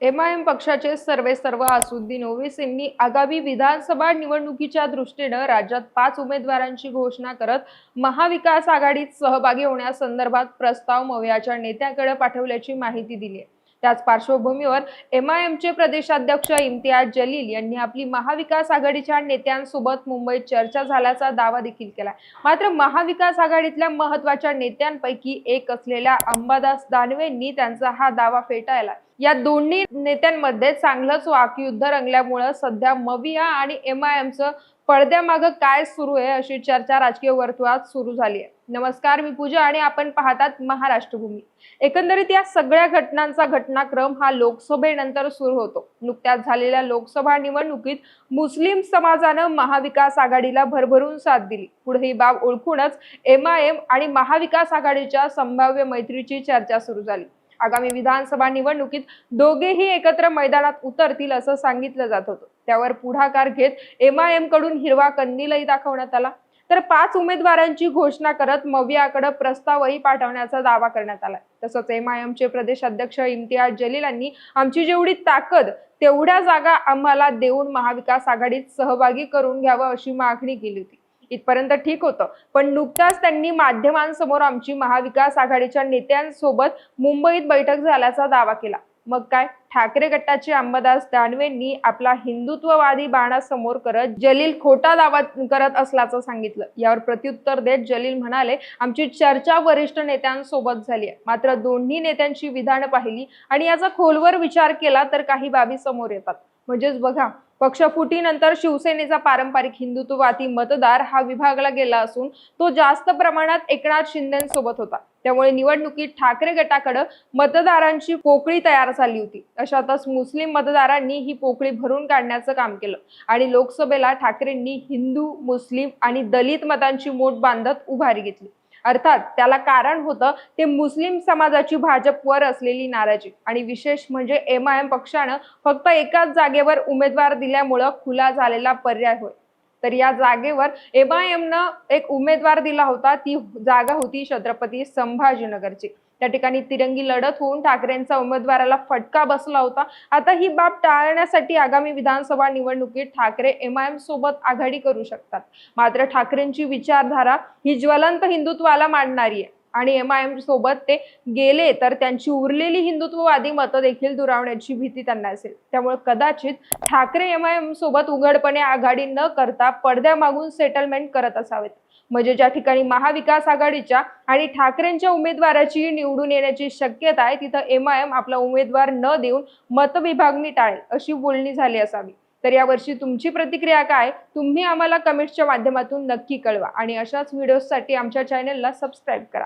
MIM पक्षाचे सर्वे सर्व असुद्दीन ओवेसी यांनी आगामी विधानसभा निवडणुकीच्या दृष्टीनं राज्यात पाच उमेदवारांची घोषणा करत महाविकास आघाडीत सहभागी होण्यासंदर्भात प्रस्ताव मव्याच्या नेत्यांकडे पाठवल्याची माहिती दिली आहे त्याच पार्श्वभूमीवर एमआयएमचे प्रदेशाध्यक्ष इम्तियाज जलील यांनी आपली महाविकास आघाडीच्या नेत्यांसोबत मुंबईत चर्चा झाल्याचा दावा देखील केला मात्र महाविकास आघाडीतल्या महत्त्वाच्या नेत्यांपैकी एक असलेल्या अंबादास दानवेंनी त्यांचा हा दावा फेटाळला या दोन्ही नेत्यांमध्ये चांगलंच वाकयुद्ध रंगल्यामुळं सध्या मविया आणि एम आय एमचं पडद्यामागं काय सुरू आहे अशी चर्चा राजकीय वर्तुळात सुरू झाली आहे. नमस्कार मी पूजा आणि आपण पाहतात महाराष्ट्रभूमी. एकंदरीत या सगळ्या घटनांचा घटनाक्रम हा लोकसभेनंतर सुरू होतो. नुकत्याच झालेल्या लोकसभा निवडणुकीत मुस्लिम समाजानं महाविकास आघाडीला भरभरून साथ दिली. पुढे ही बाब ओळखूनच एम आय एम आणि महाविकास आघाडीच्या संभाव्य मैत्रीची चर्चा सुरू झाली. आगामी विधानसभा निवडणुकीत दोघेही एकत्र मैदानात उतरतील असं सांगितलं जात होतं. त्यावर पुढाकार घेत एमआयएमकडून हिरवा कंदीलही दाखवण्यात आला. तर पाच उमेदवारांची घोषणा करत मवियाकडे प्रस्तावही पाठवण्याचा दावा करण्यात आला. तसंच एमआयएमचे प्रदेशाध्यक्ष प्रदेश अध्यक्ष इम्तियाज जलील यांनी आमची जेवढी ताकद तेवढ्या जागा आम्हाला देऊन महाविकास आघाडीत सहभागी करून घ्यावं अशी मागणी केली होती. इथपर्यंत ठीक होतं. पण नुकताच त्यांनी माध्यमांसमोर आमची महाविकास आघाडीच्या नेत्यांसोबत मुंबईत बैठक झाल्याचा दावा केला. मग काय? ठाकरे गटाचे अंबादास दानवेंनी आपला हिंदुत्ववादी बाणा समोर करत जलील खोटा दावा करत असल्याचं सांगितलं. यावर प्रत्युत्तर देत जलील म्हणाले आमची चर्चा वरिष्ठ नेत्यांसोबत झाली आहे. मात्र दोन्ही नेत्यांची विधानं पाहिली आणि याचा खोलवर विचार केला तर काही बाबी समोर येतात. म्हणजेच बघा पक्षफुटीनंतर शिवसेनेचा पारंपरिक हिंदुत्ववादी मतदार हा विभागला गेला असून तो जास्त प्रमाणात एकनाथ शिंदेसोबत होता. त्यामुळे निवडणुकीत ठाकरे गटाकडे मतदारांची पोकळी तयार झाली होती. अशातच मुस्लिम मतदारांनी ही पोकळी भरून काढण्याचं काम केलं आणि लोकसभेला ठाकरेंनी हिंदू मुस्लिम आणि दलित मतांची मोठ बांधत उभारी घेतली. अर्थात त्याला कारण होतं ते मुस्लिम समाजाची भाजपवर असलेली नाराजी. आणि विशेष म्हणजे एम आय एम पक्षानं फक्त एकाच जागेवर उमेदवार दिल्यामुळं खुला झालेला पर्याय होय. तर या जागेवर एम आय एमनं एक उमेदवार दिला होता ती जागा होती छत्रपती संभाजीनगरची. त्या ठिकाणी तिरंगी लढत होऊन ठाकरेंचा उमेदवाराला फटका बसला होता. आता ही बाब टाळण्यासाठी आगामी विधानसभा निवडणुकीत ठाकरे एम आय सोबत आघाडी करू शकतात. मात्र ठाकरेंची विचारधारा ही ज्वलंत हिंदुत्वाला मांडणारी आहे. आणि एम आय एम सोबत ते गेले तर त्यांची उरलेली हिंदुत्ववादी मतं देखील दुरावण्याची भीती त्यांना असेल. त्यामुळे कदाचित ठाकरे एम आय एम सोबत उघडपणे आघाडी न करता पडद्यामागून सेटलमेंट करत असावेत. म्हणजे ज्या ठिकाणी महाविकास आघाडीच्या आणि ठाकरेंच्या उमेदवाराची निवडून येण्याची शक्यता आहे तिथं एम आय एम आपला उमेदवार न देऊन मतविभागणी टाळेल अशी बोलणी झाली असावी. तर यावर्षी तुमची प्रतिक्रिया काय? तुम्ही आम्हाला कमेंट्सच्या माध्यमातून नक्की कळवा. आणि अशाच व्हिडिओसाठी आमच्या चॅनलला सबस्क्राईब करा.